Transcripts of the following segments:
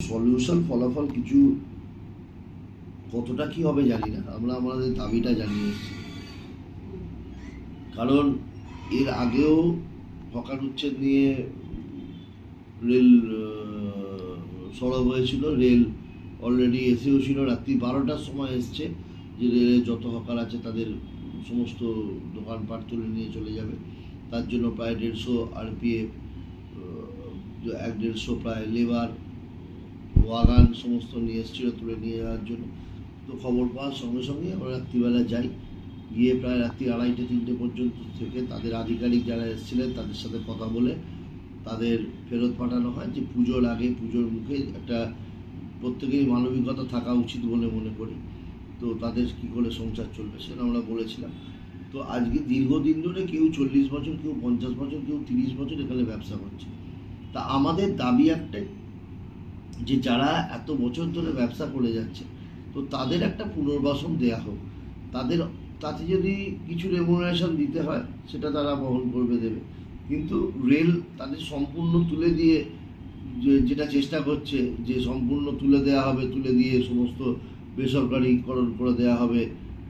Solution, ফলাফল কিছু কতটা কি হবে জানি না। আমরা আমাদের দাবিটা জানিয়ে কারণ এর আগেও হকার উচ্ছেদ নিয়ে রেল সরব হয়েছিল। রেল অলরেডি এসেও ছিল। রাত্রি বারোটার সময় এসছে যে রেলের যত হকার আছে তাদের সমস্ত দোকানপাট তুলে নিয়ে চলে যাবে। তার জন্য প্রায় দেড়শো আরপিএফ এক দেড়শো প্রায় লেবার ওয়াগান সমস্ত নিয়ে এসেছিল, তুলে নিয়ে যাওয়ার জন্য। তো খবর পাওয়ার সঙ্গে সঙ্গে আমরা রাত্রিবেলা যাই। গিয়ে প্রায় রাত্রি আড়াইটে, তিনটে পর্যন্ত থেকে তাদের আধিকারিক যারা এসেছিলেন তাদের সাথে কথা বলে তাদের ফেরত পাঠানো হয় যে পুজোর আগে, পুজোর মুখে একটা প্রত্যেকেরই মানবিকতা থাকা উচিত বলে মনে করি। তো তাদের কী করে সংসার চলবে সেটা আমরা বলেছিলাম। তো আজকে দীর্ঘদিন ধরে কেউ চল্লিশ বছর, কেউ পঞ্চাশ বছর, কেউ তিরিশ বছর এখানে ব্যবসা করছে। তা আমাদের দাবি একটাই যে যারা এত বছর ধরে ব্যবসা করে যাচ্ছে, তো তাদের একটা পুনর্বাসন দেয়া হোক। তাদের, তাতে যদি কিছু রেমুনারেশন দিতে হয়, সেটা তারা বহন করবে দেবে। কিন্তু রেল তাদের সম্পূর্ণ তুলে দিয়ে যেটা চেষ্টা করছে, যে সম্পূর্ণ তুলে দেওয়া হবে, তুলে দিয়ে সমস্ত বেসরকারিকরণ করে দেওয়া হবে,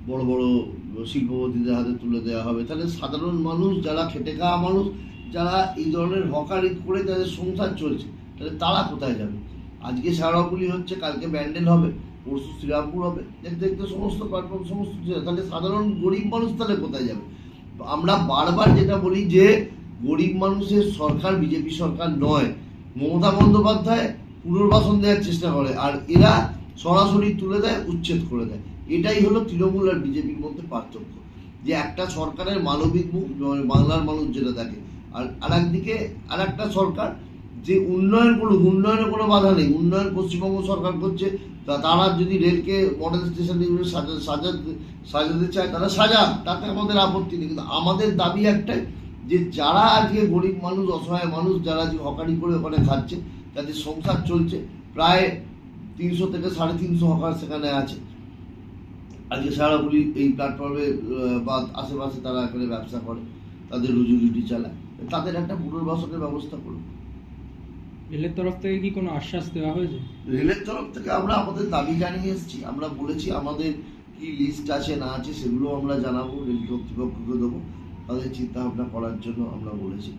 বড় বড় শিল্পপতিদের হাতে তুলে দেওয়া হবে। তাহলে সাধারণ মানুষ, যারা খেটে খাওয়া মানুষ, যারা এই ধরনের হকারি করে তাদের সংসার চলছে, তাহলে তারা কোথায় যাবে? আজকে সারাগুলি হচ্ছে, কালকে ব্যান্ডেল হবে, পরশু শ্রীরামপুর হবে। দেখতে দেখতে সমস্ত প্ল্যাটফর্ম সমস্ত তাহলে সাধারণ গরিব মানুষ তাহলে কোথায় যাবে? আমরা বারবার যেটা বলি যে, গরিব মানুষের সরকার বিজেপি সরকার নয়। মমতা বন্দ্যোপাধ্যায় পুনর্বাসন দেওয়ার চেষ্টা করে, আর এরা সরাসরি তুলে দেয়, উচ্ছেদ করে দেয়। এটাই হলো তৃণমূল আর বিজেপির মধ্যে পার্থক্য। যে একটা সরকারের মানবিক মুখ মানে বাংলার মানুষ যেটা দেখে। আর আর একদিকে আর একটা সরকার যে উন্নয়ন করুক উন্নয়নে কোনো বাধা নেই। উন্নয়ন পশ্চিমবঙ্গ সরকার করছে তারা যদি রেলকে মডেল স্টেশন হিসেবে সাজা সাজাতে সাজাতে চায় তারা সাজা তাতে আমাদের আপত্তি নেই। কিন্তু আমাদের দাবি একটাই, যে যারা আজকে গরিব মানুষ, অসহায় মানুষ, যারা আজকে হকারি করে ওখানে খাচ্ছে, তাদের সংসার চলছে, প্রায় তিনশো থেকে সাড়ে তিনশো হকার সেখানে আছে। আজকে সারাগুলি এই প্ল্যাটফর্মে বা আশেপাশে তারা এখানে ব্যবসা করে, তাদের রুজি রুটি চালায়। তাদের একটা পুনর্বাসনের ব্যবস্থা করুন। রেলের তরফ থেকে কি কোনো আশ্বাস দেওয়া হয়েছে? রেলের তরফ থেকে আমরা আমাদের দাবি জানিয়ে এসেছি। আমরা বলেছি আমাদের কি লিস্ট আছে, না আছে, সেগুলো আমরা জানাব, রেল কর্তৃপক্ষকে দেবো। তাদের চিন্তা ভাবনা করার জন্য আমরা বলেছি।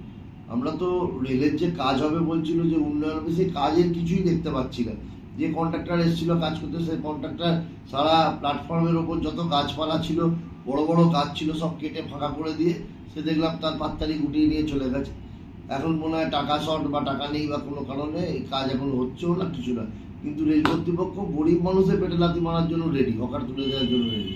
আমরা তো রেলের যে কাজ হবে বলছিল যে উন্নয়ন হবে, সেই কাজের কিছুই দেখতে পাচ্ছি না। যে কন্ট্রাক্টর এসেছিল কাজ করতে, সেই কন্ট্রাক্টর সারা প্ল্যাটফর্মের ওপর যত গাছপালা ছিল, বড় বড় গাছ ছিল, সব কেটে ফাঁকা করে দিয়ে, সে দেখলাম তার পাত্তারি গুটিয়ে নিয়ে চলে গেছে। এখন মনে হয় টাকা শর্ট বা টাকা নেই বা কোনো কারণে কাজ এখন হচ্ছেও না, কিছু না। কিন্তু রেল কর্তৃপক্ষ গরিব মানুষের পেটে লাথি মারার জন্য রেডি হকার তুলে দেওয়ার জন্য রেডি